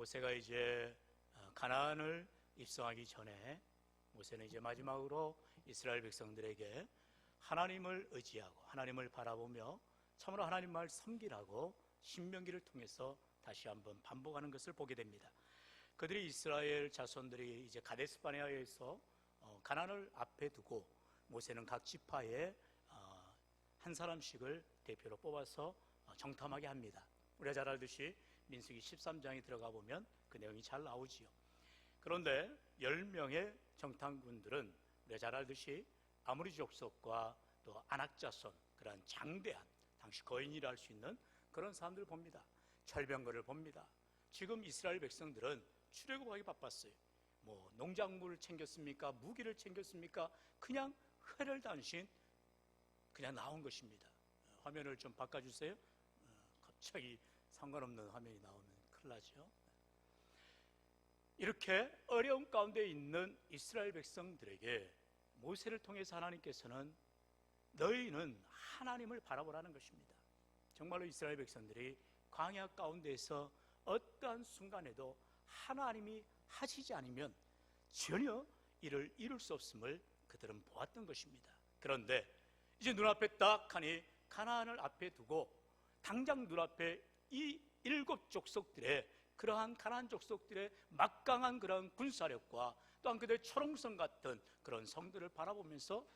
모세가 이제 어, 가나안을 입성하기 전에 모세는 이제 마지막으로 이스라엘 백성들에게 하나님을 의지하고 하나님을 바라보며 참으로 하나님 말 섬기라고 신명기를 통해서 다시 한번 반복하는 것을 보게 됩니다. 그들이 이스라엘 자손들이 이제 가데스 바네아에서 어, 가난을 앞에 두고 모세는 각 지파에 어, 한 사람씩을 대표로 뽑아서 어, 정탐하게 합니다. 우리가 잘 알듯이 민수기 13장에 들어가 보면 그 내용이 잘 나오지요. 그런데 10명의 정탐군들은 우리가 잘 알듯이 아무리 족속과 또 안악자손 그러한 장대한 당시 거인이라 할 수 있는 그런 사람들을 봅니다. 철병거를 봅니다. 지금 이스라엘 백성들은 출애굽하기 바빴어요. 뭐 농작물을 챙겼습니까? 무기를 챙겼습니까? 그냥 회를 단신 그냥 나온 것입니다. 어, 화면을 좀 바꿔주세요. 어, 갑자기 상관없는 화면이 나오면 큰일 나죠. 이렇게 어려운 가운데 있는 이스라엘 백성들에게 모세를 통해서 하나님께서는 너희는 하나님을 바라보라는 것입니다. 정말로 이스라엘 백성들이 광야 가운데에서 어떠한 순간에도 하나님이 하시지 않으면 전혀 이를 이룰 수 없음을 그들은 보았던 것입니다. 그런데 이제 눈앞에 딱 하니 가나안을 앞에 두고 당장 눈앞에 이 일곱 족속들의 그러한 가나안 족속들의 막강한 그런 군사력과 또한 그들의 초롱성 같은 그런 성들을 바라보면서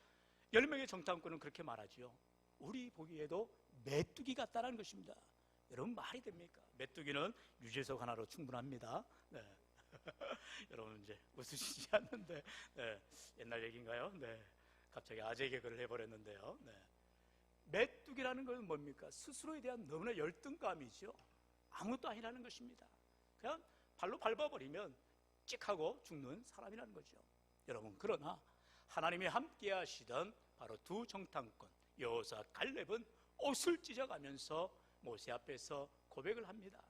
열 명의 정탐꾼은 그렇게 말하지요. 우리 보기에도 메뚜기 같다는 것입니다. 여러분 말이 됩니까? 메뚜기는 유재석 하나로 충분합니다. 네. 여러분 이제 웃으시지 않는데 네. 옛날 얘기인가요? 네. 갑자기 아재 개그를 해버렸는데요. 네. 메뚜기라는 것은 뭡니까? 스스로에 대한 너무나 열등감이죠. 아무것도 아니라는 것입니다. 그냥 발로 밟아버리면 찍하고 죽는 사람이라는 거죠. 여러분 그러나 하나님이 함께 하시던 바로 두 정탐꾼 여호사 갈렙은 옷을 찢어가면서 모세 앞에서 고백을 합니다.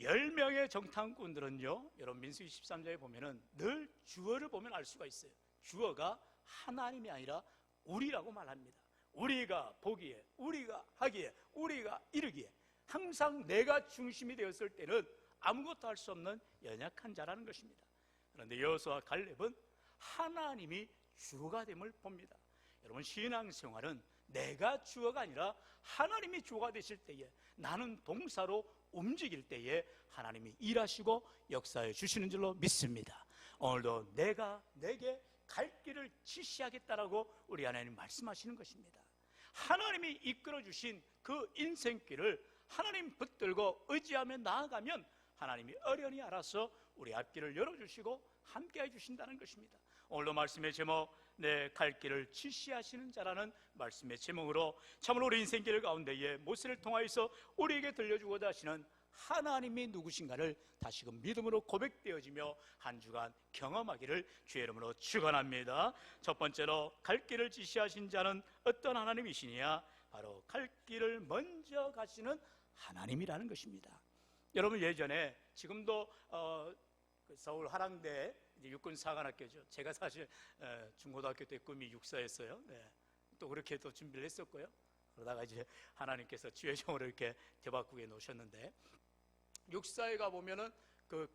열 명의 정탐꾼들은요, 여러분 민수기 13장에 보면은 늘 주어를 보면 알 수가 있어요. 주어가 하나님이 아니라 우리라고 말합니다. 우리가 보기에, 우리가 하기에, 우리가 이르기에 항상 내가 중심이 되었을 때는 아무것도 할 수 없는 연약한 자라는 것입니다. 그런데 여호수아 갈렙은 하나님이 주어가 됨을 봅니다. 여러분 신앙생활은 내가 주어가 아니라 하나님이 주어가 되실 때에 나는 동사로 움직일 때에 하나님이 일하시고 역사해 주시는 줄로 믿습니다. 오늘도 내가 내게 갈 길을 지시하겠다라고 우리 하나님 말씀하시는 것입니다. 하나님이 이끌어 주신 그 인생길을 하나님 붙들고 의지하며 나아가면 하나님이 어련히 알아서 우리 앞길을 열어주시고 함께 해주신다는 것입니다. 오늘도 말씀의 제목, 내 갈 길을 지시하시는 자라는 말씀의 제목으로 참으로 우리 인생길 가운데에 모세를 통하여서 우리에게 들려주고자 하시는 하나님이 누구신가를 다시금 믿음으로 고백되어지며 한 주간 경험하기를 주의 이름으로 축원합니다. 첫 번째로 갈 길을 지시하신 자는 어떤 하나님이시냐? 바로 갈 길을 먼저 가시는 하나님이라는 것입니다. 여러분 예전에 지금도 어, 그 서울 화랑대 육군 사관학교죠. 제가 사실 어, 중고등학교 때 꿈이 육사였어요. 네. 또 그렇게 또 준비를 했었고요. 그러다가 이제 하나님께서 지회종으로 이렇게 대박국에 놓으셨는데 육사에 가 보면은 그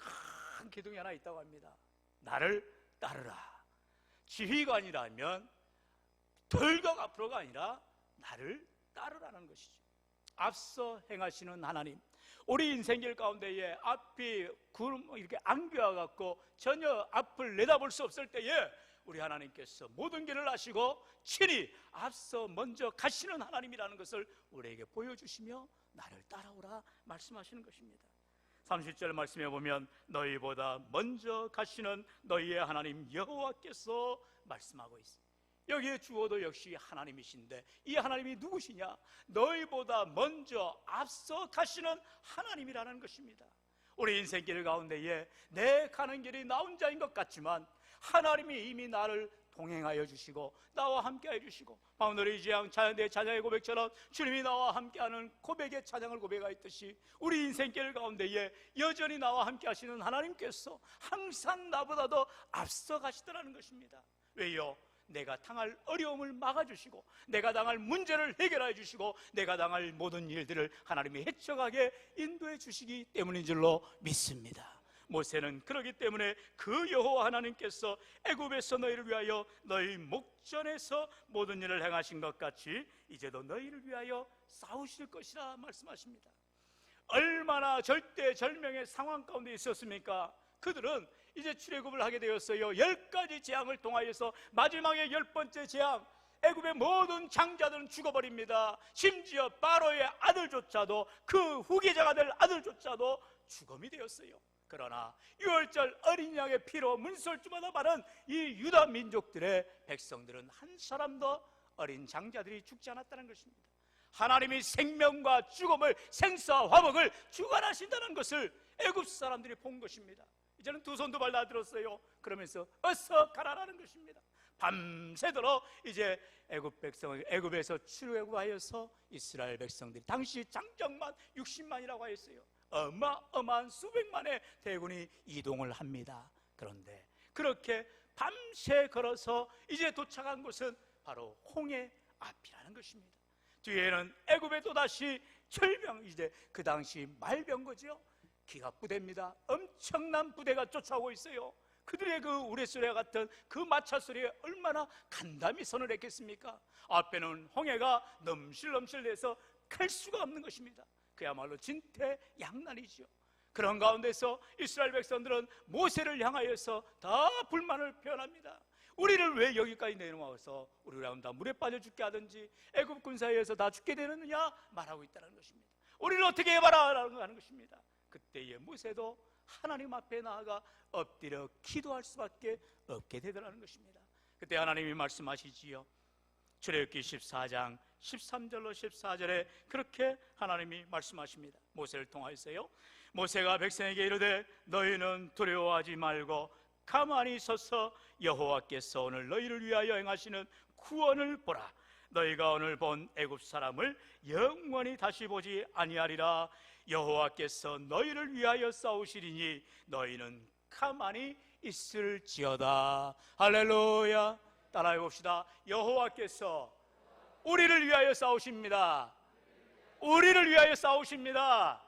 큰 기둥이 하나 있다고 합니다. 나를 따르라. 지휘관이라면 덜컥 앞으로가 아니라 나를 따르라는 것이죠. 앞서 행하시는 하나님, 우리 인생길 가운데에 앞이 구름 이렇게 안겨와 갖고 전혀 앞을 내다볼 수 없을 때에 우리 하나님께서 모든 길을 아시고 친히 앞서 먼저 가시는 하나님이라는 것을 우리에게 보여주시며 나를 따라오라 말씀하시는 것입니다. 30절 말씀해 보면 너희보다 먼저 가시는 너희의 하나님 여호와께서 말씀하고 있습니다. 여기에 주어도 역시 하나님이신데 이 하나님이 누구시냐? 너희보다 먼저 앞서 가시는 하나님이라는 것입니다. 우리 인생길 가운데에 내 가는 길이 나 혼자인 것 같지만 하나님이 이미 나를 동행하여 주시고 나와 함께해 주시고 바운더리 지향 자연대 찬양의 고백처럼 주님이 나와 함께하는 고백의 찬양을 고백하였듯이 우리 인생길 가운데에 여전히 나와 함께하시는 하나님께서 항상 나보다 더 앞서 가시더라는 것입니다. 왜요? 내가 당할 어려움을 막아주시고 내가 당할 문제를 해결해 주시고 내가 당할 모든 일들을 하나님이 헤쳐가게 인도해 주시기 때문인 줄로 믿습니다. 모세는 그러기 때문에 그 여호와 하나님께서 애굽에서 너희를 위하여 너희 목전에서 모든 일을 행하신 것 같이 이제도 너희를 위하여 싸우실 것이라 말씀하십니다. 얼마나 절대절명의 상황 가운데 있었습니까? 그들은 이제 출애굽을 하게 되었어요. 열 가지 재앙을 통하여서 마지막에 열 번째 재앙 애굽의 모든 장자들은 죽어버립니다. 심지어 바로의 아들조차도 그 후계자가 될 아들조차도 죽음이 되었어요. 그러나 유월절 어린 양의 피로 문설주마다 바른 이 유다 민족들의 백성들은 한 사람도 어린 장자들이 죽지 않았다는 것입니다. 하나님이 생명과 죽음을 생사 화복을 주관하신다는 것을 애굽 사람들이 본 것입니다. 이제는 두손두발다 들었어요. 그러면서 어서 가라라는 것입니다. 밤새도록 이제 애굽 백성 애굽에서 출애굽하여서 이스라엘 백성들이 당시 장정만 60만이라고 하였어요. 어마어마한 수백만의 대군이 이동을 합니다. 그런데 그렇게 밤새 걸어서 이제 도착한 곳은 바로 홍해 앞이라는 것입니다. 뒤에는 애굽에 또 다시 철병 이제 그 당시 말병거지요. 기가 부대입니다. 엄청난 부대가 쫓아오고 있어요. 그들의 그 우레소리와 같은 그 마차 소리에 얼마나 간담이 선을 했겠습니까? 앞에는 홍해가 넘실넘실해서 갈 수가 없는 것입니다. 그야말로 진퇴양난이죠. 그런 가운데서 이스라엘 백성들은 모세를 향하여서 다 불만을 표현합니다. 우리를 왜 여기까지 내놓아서 우리를 다 물에 빠져 죽게 하든지 애굽 군사에 의해서 다 죽게 되느냐 말하고 있다는 것입니다. 우리를 어떻게 해봐라라는 하는 것입니다. 그때의 모세도 하나님 앞에 나아가 엎드려 기도할 수밖에 없게 되더라는 것입니다. 그때 하나님이 말씀하시지요. 출애굽기 14장 13절로 14절에 그렇게 하나님이 말씀하십니다. 모세를 통하여서요. 모세가 백성에게 이르되 너희는 두려워하지 말고 가만히 서서 여호와께서 오늘 너희를 위하여 행하시는 구원을 보라. 너희가 오늘 본 애굽 사람을 영원히 다시 보지 아니하리라. 여호와께서 너희를 위하여 싸우시리니 너희는 가만히 있을지어다. 할렐루야. 따라해 봅시다. 여호와께서 우리를 위하여 싸우십니다. 우리를 위하여 싸우십니다.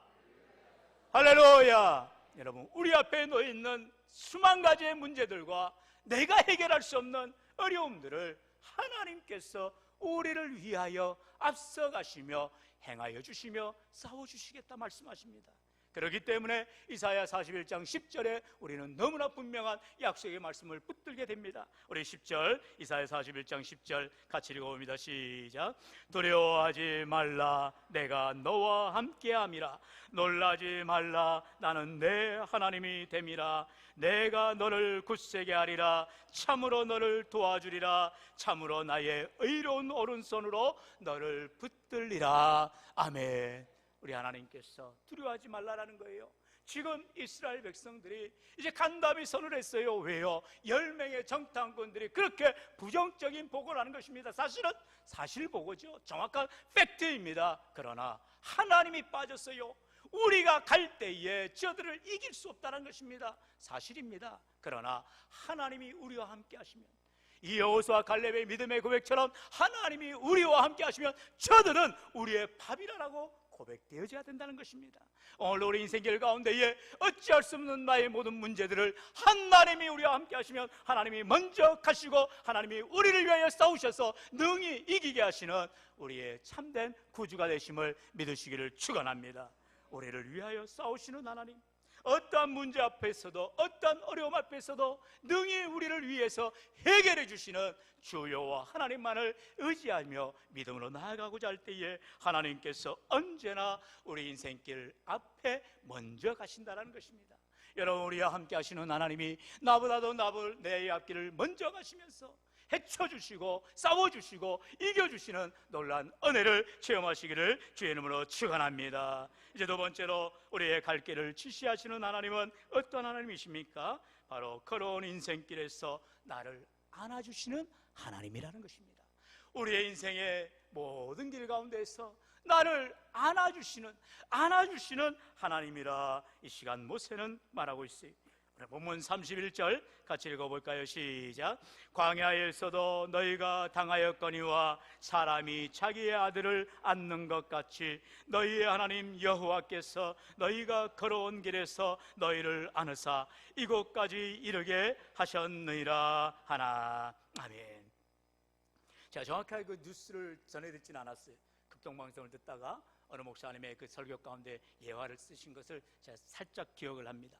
할렐루야. 여러분, 우리 앞에 놓여 있는 수만 가지의 문제들과 내가 해결할 수 없는 어려움들을 하나님께서 우리를 위하여 앞서가시며 행하여 주시며 싸워 주시겠다 말씀하십니다. 그렇기 때문에 이사야 41장 10절에 우리는 너무나 분명한 약속의 말씀을 붙들게 됩니다. 우리 10절 이사야 41장 10절 같이 읽어봅니다. 시작. 두려워하지 말라 내가 너와 함께함이라 놀라지 말라 나는 내 하나님이 됨이라 내가 너를 굳세게 하리라 참으로 너를 도와주리라 참으로 나의 의로운 오른손으로 너를 붙들리라 아멘. 우리 하나님께서 두려워하지 말라라는 거예요. 지금 이스라엘 백성들이 이제 간담이 선을 했어요. 왜요? 열 명의 정탐꾼들이 그렇게 부정적인 보고를 하는 것입니다. 사실은 사실 보고죠. 정확한 팩트입니다. 그러나 하나님이 빠졌어요. 우리가 갈 때에 저들을 이길 수 없다는 것입니다. 사실입니다. 그러나 하나님이 우리와 함께 하시면 이 여호수아 갈렙의 믿음의 고백처럼 하나님이 우리와 함께 하시면 저들은 우리의 밥이라고 고백되어져야 된다는 것입니다. 오늘 우리 인생길 가운데에 어찌할 수 없는 나의 모든 문제들을 하나님이 우리와 함께 하시면 하나님이 먼저 가시고 하나님이 우리를 위하여 싸우셔서 능히 이기게 하시는 우리의 참된 구주가 되심을 믿으시기를 축원합니다. 우리를 위하여 싸우시는 하나님 어떠한 문제 앞에서도 어떠한 어려움 앞에서도 능히 우리를 위해서 해결해 주시는 주여와 하나님만을 의지하며 믿음으로 나아가고자 할 때에 하나님께서 언제나 우리 인생길 앞에 먼저 가신다는 것입니다. 여러분 우리와 함께 하시는 하나님이 나보다도 나를 내 앞길을 먼저 가시면서 해쳐주시고 싸워주시고 이겨주시는 놀란 은혜를 체험하시기를 주의 이름으로 축원합니다. 이제 두 번째로 우리의 갈 길을 지시하시는 하나님은 어떤 하나님이십니까? 바로 걸어온 인생길에서 나를 안아주시는 하나님이라는 것입니다. 우리의 인생의 모든 길 가운데서 나를 안아주시는 안아주시는 하나님이라 이 시간 모세는 말하고 있어요. 본문 31절 같이 읽어볼까요? 시작. 광야에서도 너희가 당하였거니와 사람이 자기의 아들을 안는 것 같이 너희의 하나님 여호와께서 너희가 걸어온 길에서 너희를 안으사 이곳까지 이르게 하셨느니라 하나 아멘. 제가 정확하게 그 뉴스를 전해 듣지는 않았어요. 극동방송을 듣다가 어느 목사님의 그 설교 가운데 예화를 쓰신 것을 제가 살짝 기억을 합니다.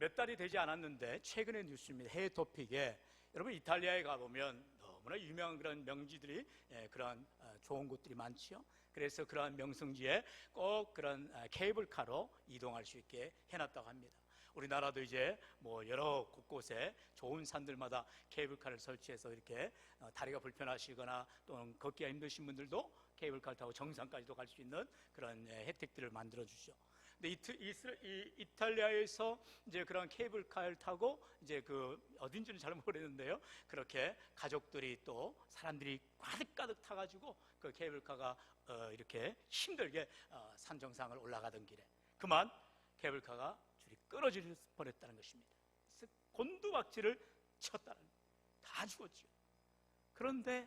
몇 달이 되지 않았는데 최근의 뉴스입니다. 해외 토픽에 여러분 이탈리아에 가보면 너무나 유명한 그런 명지들이 예, 그런 어, 좋은 곳들이 많지요. 그래서 그러한 명성지에 꼭 그런 아, 케이블카로 이동할 수 있게 해놨다고 합니다. 우리나라도 이제 뭐 여러 곳곳에 좋은 산들마다 케이블카를 설치해서 이렇게 어, 다리가 불편하시거나 또는 걷기가 힘드신 분들도 케이블카를 타고 정상까지도 갈 수 있는 그런 예, 혜택들을 만들어 주죠. 근데 이트, 이스라, 이, 이탈리아에서 이제 그런 케이블카를 타고 이제 그 어딘지는 잘 모르겠는데요. 그렇게 가족들이 또 사람들이 가득가득 타가지고 그 케이블카가 어, 이렇게 힘들게 어, 산 정상을 올라가던 길에 그만 케이블카가 줄이 끊어질 뻔했다는 것입니다. 곤두박질을 쳤다는. 다 죽었죠. 그런데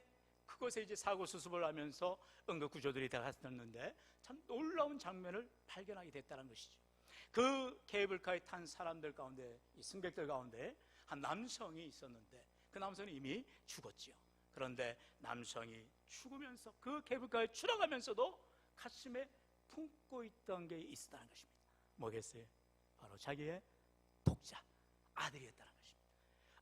그곳에 이제 사고 수습을 하면서 응급 구조들이 들어갔었는데 참 놀라운 장면을 발견하게 됐다는 것이죠. 그 케이블카에 탄 사람들 가운데 이 승객들 가운데 한 남성이 있었는데 그 남성은 이미 죽었지요. 그런데 남성이 죽으면서 그 케이블카에 추락하면서도 가슴에 품고 있던 게 있었다는 것입니다. 뭐겠어요? 바로 자기의 독자 아들이었다는 것입니다.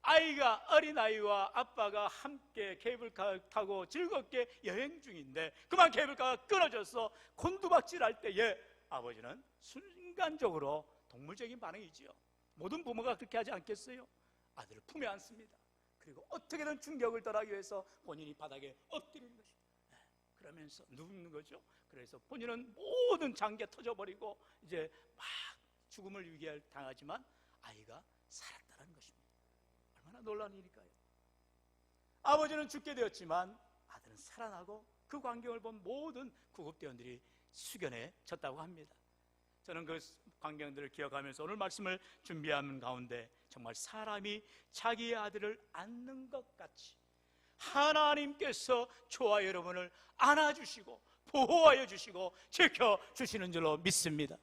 아이가 어린 아이와 아빠가 함께 케이블카 타고 즐겁게 여행 중인데 그만 케이블카가 끊어져서 곤두박질 할 때에 아버지는 순간적으로 동물적인 반응이지요. 모든 부모가 그렇게 하지 않겠어요? 아들을 품에 안습니다. 그리고 어떻게든 충격을 덜하기 위해서 본인이 바닥에 엎드리는 것입니다. 네, 그러면서 눕는 거죠. 그래서 본인은 모든 장기 터져버리고 이제 막 죽음을 위기에 당하지만 아이가 살았다는 것입니다. 얼마나 놀라운 일일까요? 아버지는 죽게 되었지만 아들은 살아나고 그 광경을 본 모든 구급대원들이 숙연해 졌다고 합니다. 저는 그 광경들을 기억하면서 오늘 말씀을 준비하는 가운데 정말 사람이 자기의 아들을 안는 것 같이 하나님께서 저와 여러분을 안아주시고 보호하여 주시고 지켜주시는 줄로 믿습니다.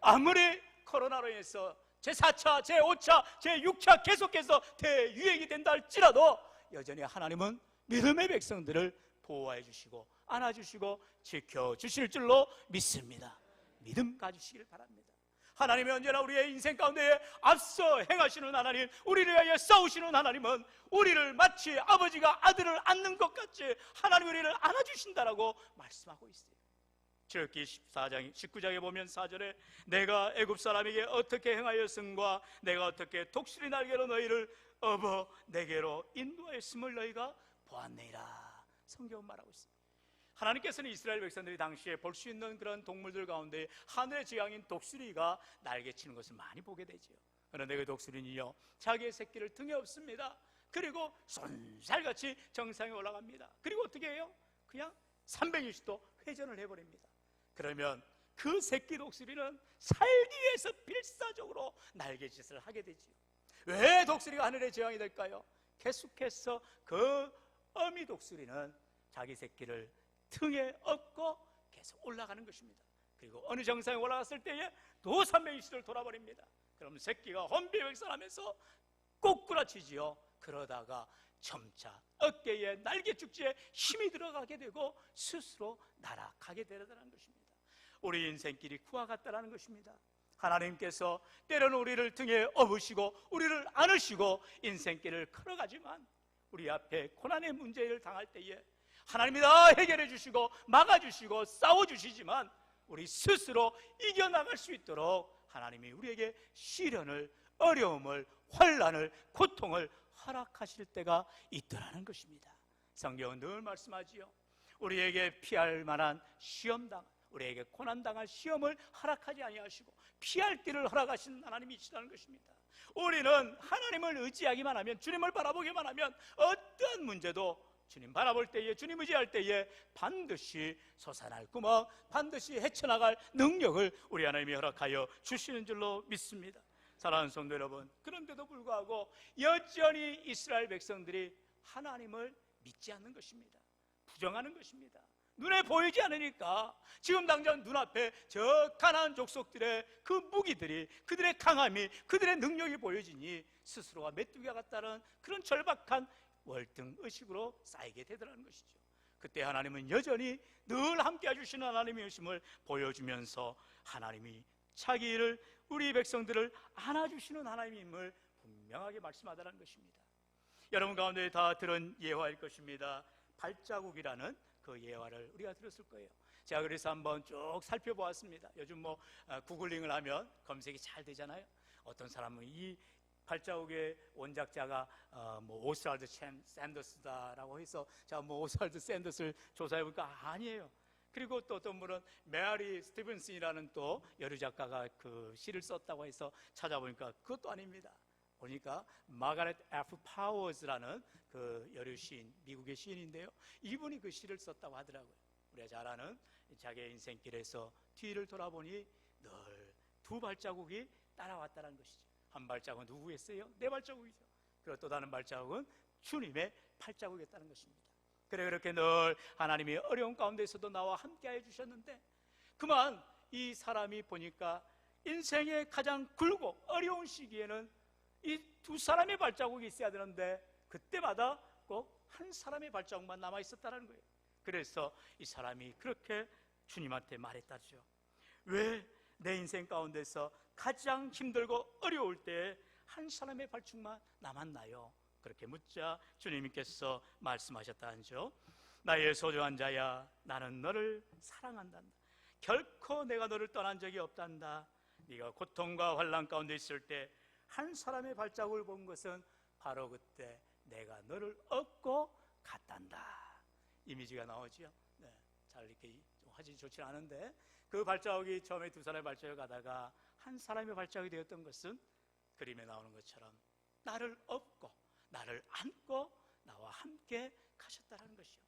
아무리 코로나로 인해서 제4차, 제5차, 제6차 계속해서 대유행이 된다 할지라도 여전히 하나님은 믿음의 백성들을 보호해 주시고 안아주시고 지켜주실 줄로 믿습니다. 믿음 가지시길 바랍니다. 하나님이 언제나 우리의 인생 가운데 앞서 행하시는 하나님, 우리를 위하여 싸우시는 하나님은 우리를 마치 아버지가 아들을 안는 것 같이 하나님 우리를 안아주신다라고 말씀하고 있어요. 출기 14장 19장에 보면 4절에 내가 애굽 사람에게 어떻게 행하였음과 내가 어떻게 독수리 날개로 너희를 업어 내게로 인도하였음을 너희가 보았느니라. 성경은 말하고 있습니다. 하나님께서는 이스라엘 백성들이 당시에 볼 수 있는 그런 동물들 가운데 하늘의 지향인 독수리가 날개치는 것을 많이 보게 되지요. 그런데 그 독수리는요 자기의 새끼를 등에 업습니다. 그리고 손살같이 정상에 올라갑니다. 그리고 어떻게 해요? 그냥 360도 회전을 해버립니다 그러면 그 새끼 독수리는 살기 위해서 필사적으로 날개짓을 하게 되지요. 왜 독수리가 하늘의 재앙이 될까요? 계속해서 그 어미 독수리는 자기 새끼를 등에 업고 계속 올라가는 것입니다. 그리고 어느 정상에 올라갔을 때에 또 360도를 돌아버립니다. 그럼 새끼가 혼비백산하면서 꼬꾸라치지요. 그러다가 점차 어깨에 날개 축지에 힘이 들어가게 되고 스스로 날아가게 되더라는 것입니다. 우리 인생길이 그와 같다라는 것입니다. 하나님께서 때로는 우리를 등에 업으시고 우리를 안으시고 인생길을 걸어가지만 우리 앞에 고난의 문제를 당할 때에 하나님이 다 해결해 주시고 막아 주시고 싸워 주시지만 우리 스스로 이겨 나갈 수 있도록 하나님이 우리에게 시련을 어려움을 환란을 고통을 허락하실 때가 있더라는 것입니다. 성경은 늘 말씀하지요. 우리에게 피할 만한 시험당 우리에게 고난당할 시험을 허락하지 아니하시고 피할 길을 허락하신 하나님이시라는 것입니다. 우리는 하나님을 의지하기만 하면 주님을 바라보기만 하면 어떠한 문제도 주님 바라볼 때에 주님 의지할 때에 반드시 솟아날 구멍 반드시 헤쳐나갈 능력을 우리 하나님이 허락하여 주시는 줄로 믿습니다. 사랑하는 성도 여러분, 그런데도 불구하고 여전히 이스라엘 백성들이 하나님을 믿지 않는 것입니다. 부정하는 것입니다. 눈에 보이지 않으니까 지금 당장 눈앞에 저 가나안 족속들의 그 무기들이 그들의 강함이 그들의 능력이 보여지니 스스로가 메뚜기와 같다는 그런 절박한 월등 의식으로 쌓이게 되더라는 것이죠. 그때 하나님은 여전히 늘 함께 해주시는 하나님이심을 보여주면서 하나님이 자기 일을 우리 백성들을 안아주시는 하나님임을 분명하게 말씀하다는 것입니다. 여러분 가운데 다 들은 예화일 것입니다. 발자국이라는 그 예화를 우리가 들었을 거예요. 제가 그래서 한번 쭉 살펴보았습니다. 요즘 뭐 아, 구글링을 하면 검색이 잘 되잖아요. 어떤 사람은 이 발자국의 원작자가 어, 뭐 오스랄드 챔 샌더스다라고 해서 제가 뭐 오스랄드 샌더스를 조사해 보니까 아니에요. 그리고 또 어떤 분은 메아리 스티븐슨이라는 또 여류 작가가 그 시를 썼다고 해서 찾아보니까 그것도 아닙니다. 보니까 마가렛 F 파워즈라는 그 여류 시인, 미국의 시인인데요. 이분이 그 시를 썼다고 하더라고요. 우리가 잘 아는 자기의 인생길에서 뒤를 돌아보니 늘 두 발자국이 따라왔다는 것이죠. 한 발자국은 누구였어요? 내 발자국이죠. 그리고 또 다른 발자국은 주님의 발자국이었다는 것입니다. 그래 그렇게 늘 하나님이 어려운 가운데서도 나와 함께 해 주셨는데 그만 이 사람이 보니까 인생의 가장 굴고 어려운 시기에는 이 두 사람의 발자국이 있어야 되는데 그때마다 꼭 한 사람의 발자국만 남아 있었다는 거예요. 그래서 이 사람이 그렇게 주님한테 말했다죠. 왜 내 인생 가운데서 가장 힘들고 어려울 때 한 사람의 발자국만 남았나요? 그렇게 묻자 주님께서 말씀하셨다는죠. 나의 소중한 자야, 나는 너를 사랑한단다. 결코 내가 너를 떠난 적이 없단다. 네가 고통과 환란 가운데 있을 때 한 사람의 발자국을 본 것은 바로 그때 내가 너를 얻고 갔단다. 이미지가 나오지요. 네, 잘 이렇게 화질이 좋지 않은데 그 발자국이 처음에 두 사람의 발자국을 가다가 한 사람의 발자국이 되었던 것은 그림에 나오는 것처럼 나를 얻고 나를 안고 나와 함께 가셨다는 것이요.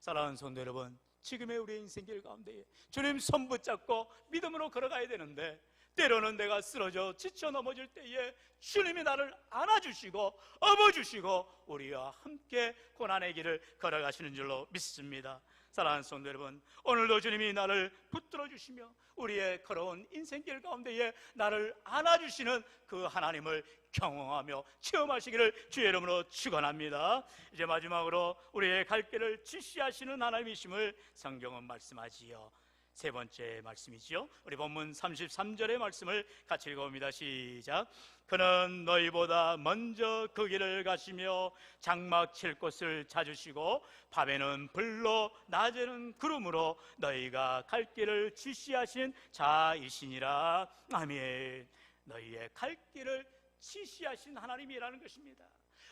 사랑하는 성도 여러분, 지금의 우리의 인생길 가운데 주님 손 붙잡고 믿음으로 걸어가야 되는데 때로는 내가 쓰러져 지쳐 넘어질 때에 주님이 나를 안아주시고 업어주시고 우리와 함께 고난의 길을 걸어가시는 줄로 믿습니다. 사랑하는 성도 여러분, 오늘도 주님이 나를 붙들어 주시며 우리의 걸어온 인생길 가운데에 나를 안아주시는 그 하나님을 경험하며 체험하시기를 주의 이름으로 축원합니다. 이제 마지막으로 우리의 갈 길을 지시하시는 하나님이심을 성경은 말씀하지요. 세 번째 말씀이지요. 우리 본문 33절의 말씀을 같이 읽어봅니다. 시작. 그는 너희보다 먼저 그 길을 가시며 장막 칠 곳을 찾으시고 밤에는 불로 낮에는 구름으로 너희가 갈 길을 지시하신 자이시니라. 아멘. 너희의 갈 길을 지시하신 하나님이라는 것입니다.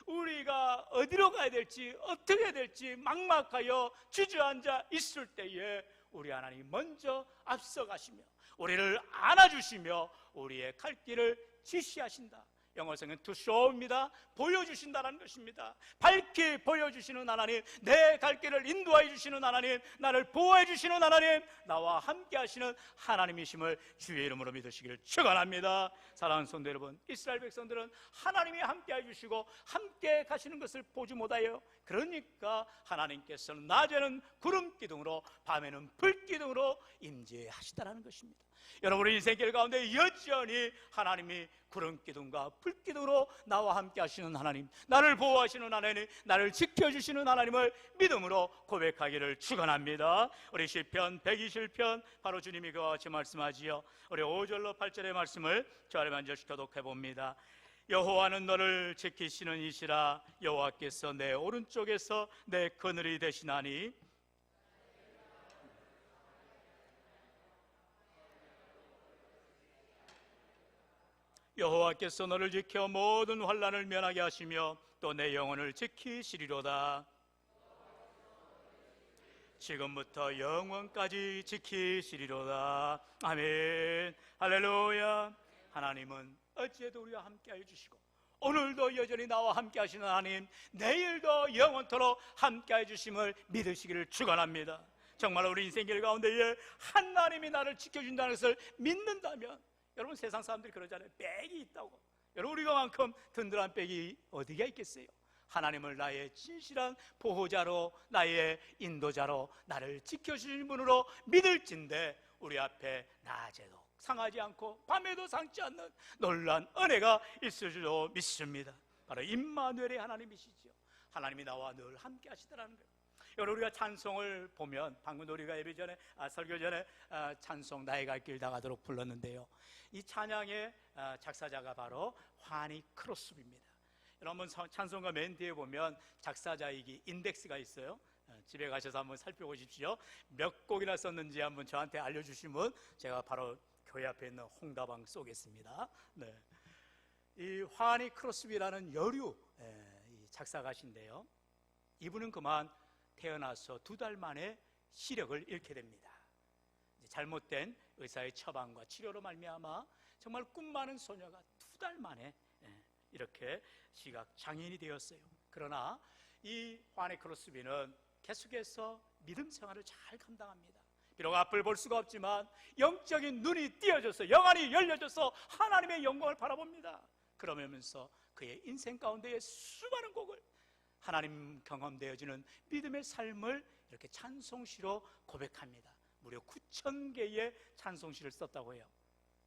우리가 어디로 가야 될지 어떻게 해야 될지 막막하여 주저앉아 있을 때에 우리 하나님 먼저 앞서가시며 우리를 안아주시며 우리의 갈 길을 지시하신다. 영어성은 to show입니다. 보여주신다는 것입니다. 밝히 보여주시는 하나님, 내 갈 길을 인도해 주시는 하나님, 나를 보호해 주시는 하나님, 나와 함께 하시는 하나님이심을 주의 이름으로 믿으시기를 축원합니다. 사랑하는 성도 여러분, 이스라엘 백성들은 하나님이 함께 해 주시고 함께 가시는 것을 보지 못하여 그러니까 하나님께서는 낮에는 구름 기둥으로 밤에는 불 기둥으로 임재하시다라는 것입니다. 여러분의 인생길 가운데 여전히 하나님이 구름 기둥과 불 기둥으로 나와 함께 하시는 하나님, 나를 보호하시는 하나님, 나를 지켜주시는 하나님을 믿음으로 고백하기를 축원합니다. 우리 시편 120편 바로 주님이 그와 같이 말씀하지요. 우리 5절로 8절의 말씀을 저 아래 먼저 교독해 봅니다. 여호와는 너를 지키시는 이시라 여호와께서 내 오른쪽에서 내 그늘이 되시나니 여호와께서 너를 지켜 모든 환란을 면하게 하시며 또 내 영혼을 지키시리로다. 지금부터 영원까지 지키시리로다. 아멘. 할렐루야. 하나님은 어찌해도 우리와 함께 해주시고 오늘도 여전히 나와 함께 하시는 하나님 내일도 영원토록 함께 해주심을 믿으시기를 축원합니다 정말 우리 인생길 가운데에 하나님이 나를 지켜준다는 것을 믿는다면 여러분 세상 사람들이 그러잖아요. 백이 있다고. 여러분 우리가만큼 든든한 백이 어디가 있겠어요? 하나님을 나의 진실한 보호자로 나의 인도자로 나를 지켜주시는 분으로 믿을진데 우리 앞에 낮에도 상하지 않고 밤에도 상치 않는 놀란 은혜가 있을 줄로 믿습니다. 바로 임마누엘의 하나님이시죠. 하나님이 나와 늘 함께 하시더라는 거예요. 여러분 우리가 찬송을 보면 방금 우리가 예배 전에 아, 설교 전에 아, 찬송 나의 갈 길 다가도록 불렀는데요. 이 찬양의 아, 작사자가 바로 화니 크로스입니다. 여러분 서- 찬송가 맨 뒤에 보면 작사자이기 인덱스가 있어요. 어, 집에 가셔서 한번 살펴보십시오. 몇 곡이나 썼는지 한번 저한테 알려주시면 제가 바로 교회 앞에 있는 홍다방 쏘겠습니다. 네. 이 화니 크로스비라는 여류 예, 이 작사가신데요. 이분은 그만 태어나서 두 달 만에 시력을 잃게 됩니다. 잘못된 의사의 처방과 치료로 말미암아 정말 꿈 많은 소녀가 두 달 만에 예, 이렇게 시각 장애인이 되었어요. 그러나 이 화네 크로스비는 계속해서 믿음 생활을 잘 감당합니다. 비록 앞을 볼 수가 없지만 영적인 눈이 띄어져서 영안이 열려져서 하나님의 영광을 바라봅니다. 그러면서 그의 인생 가운데의 수많은 곡을 하나님 경험되어지는 믿음의 삶을 이렇게 찬송시로 고백합니다. 무려 9천 개의 찬송시를 썼다고 해요.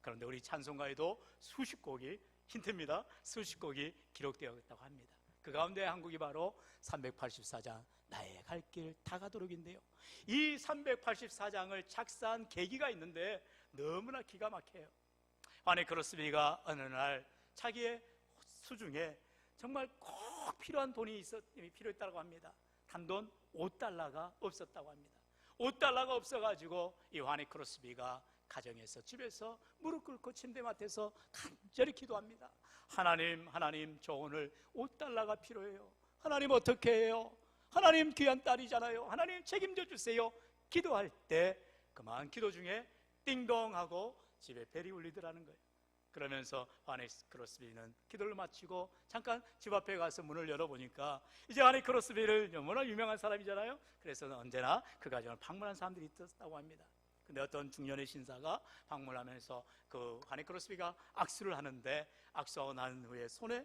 그런데 우리 찬송가에도 수십 곡이 힌트입니다. 수십 곡이 기록되어 있다고 합니다. 그 가운데 한 곡이 바로 384장 나의 갈 길 다가도록인데요. 이 384장을 작사한 계기가 있는데 너무나 기가 막혀요. 화네 크로스비가 어느 날 자기의 수중에 정말 꼭 필요한 돈이 있었, 필요했다고 합니다. 단돈 5달러가 없었다고 합니다. 5달러가 없어가지고 이 화네 크로스비가 가정에서 집에서 무릎 꿇고 침대 맡에서 간절히 기도합니다. 하나님, 하나님, 저 오늘 5달러가 필요해요. 하나님 어떻게 해요? 하나님 귀한 딸이잖아요. 하나님 책임져 주세요. 기도할 때 그만 기도 중에 띵동하고 집에 벨이 울리더라는 거예요. 그러면서 하네스 크로스비는 기도를 마치고 잠깐 집 앞에 가서 문을 열어보니까 이제 하네 크로스비를 너무나 유명한 사람이잖아요. 그래서 언제나 그 가정을 방문한 사람들이 있었다고 합니다. 근데 어떤 중년의 신사가 방문하면서 그 하네 크로스비가 악수를 하는데 악수하고 난 후에 손에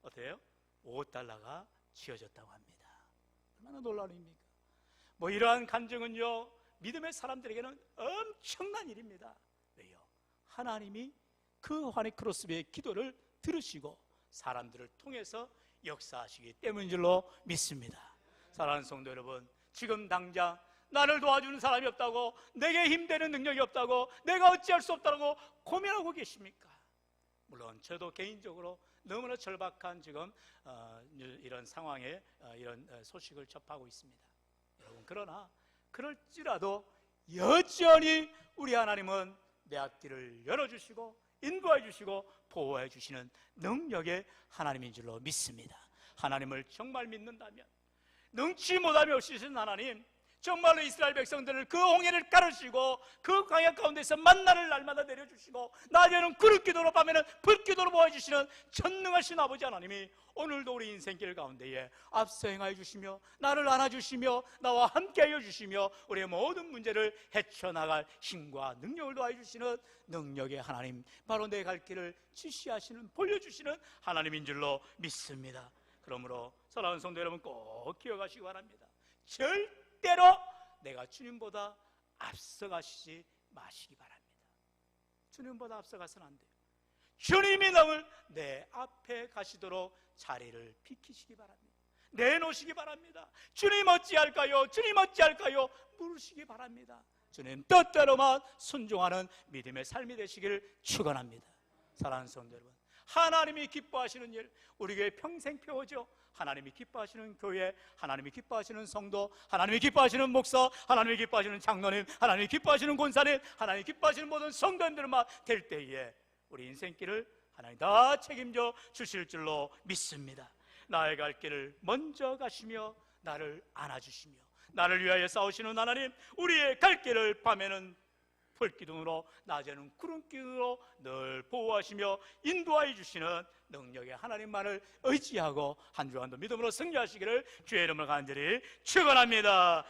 어때요? 5달러가 쥐어졌다고 합니다. 얼마나 놀라운 일입니까? 뭐 이러한 간증은요 믿음의 사람들에게는 엄청난 일입니다. 왜요? 하나님이 그 화네 크로스비의 기도를 들으시고 사람들을 통해서 역사하시기 때문인 줄로 믿습니다. 사랑하는 성도 여러분, 지금 당장 나를 도와주는 사람이 없다고, 내게 힘되는 능력이 없다고, 내가 어찌할 수 없다고 고민하고 계십니까? 물론 저도 개인적으로 너무나 절박한 지금 어, 이런 상황에 어, 이런 어, 소식을 접하고 있습니다. 여러분 그러나 그럴지라도 여전히 우리 하나님은 내 앞길을 열어주시고 인도해 주시고 보호해 주시는 능력의 하나님인 줄로 믿습니다. 하나님을 정말 믿는다면 능치 못하며 없으신 하나님 정말로 이스라엘 백성들을 그 홍해를 가르시고 그 광야 가운데서 만나를 날마다 내려주시고 낮에는 그릇 기도로 밤에는 불 기도로 보여주시는 전능하신 아버지 하나님이 오늘도 우리 인생길 가운데에 앞서 행하여 주시며 나를 안아주시며 나와 함께하여 주시며 우리의 모든 문제를 헤쳐나갈 힘과 능력을 더하여 주시는 능력의 하나님 바로 내 갈 길을 지시하시는 보여주시는 하나님인 줄로 믿습니다. 그러므로 사랑하는 성도 여러분 꼭 기억하시기 바랍니다 절대로 내가 주님보다 앞서가시지 마시기 바랍니다. 주님보다 앞서가서는 안 돼요. 주님이 너를 내 앞에 가시도록 자리를 비키시기 바랍니다. 내놓으시기 바랍니다. 주님 어찌할까요? 주님 어찌할까요? 물으시기 바랍니다. 주님 뜻대로만 순종하는 믿음의 삶이 되시기를 축원합니다. 사랑하는 성도 여러분, 하나님이 기뻐하시는 일, 우리 교회 평생 표어죠. 하나님이 기뻐하시는 교회, 하나님이 기뻐하시는 성도, 하나님이 기뻐하시는 목사, 하나님이 기뻐하시는 장로님, 하나님이 기뻐하시는 권사님, 하나님이 기뻐하시는 모든 성도님들만 될 때에 우리 인생길을 하나님 다 책임져 주실 줄로 믿습니다. 나의 갈 길을 먼저 가시며 나를 안아주시며 나를 위하여 싸우시는 하나님, 우리의 갈 길을 밤에는 불기둥으로 낮에는 구름기둥으로 늘 보호하시며 인도하여 주시는 능력의 하나님만을 의지하고 한 주간도 믿음으로 승리하시기를 주의 이름을 간절히 축원합니다.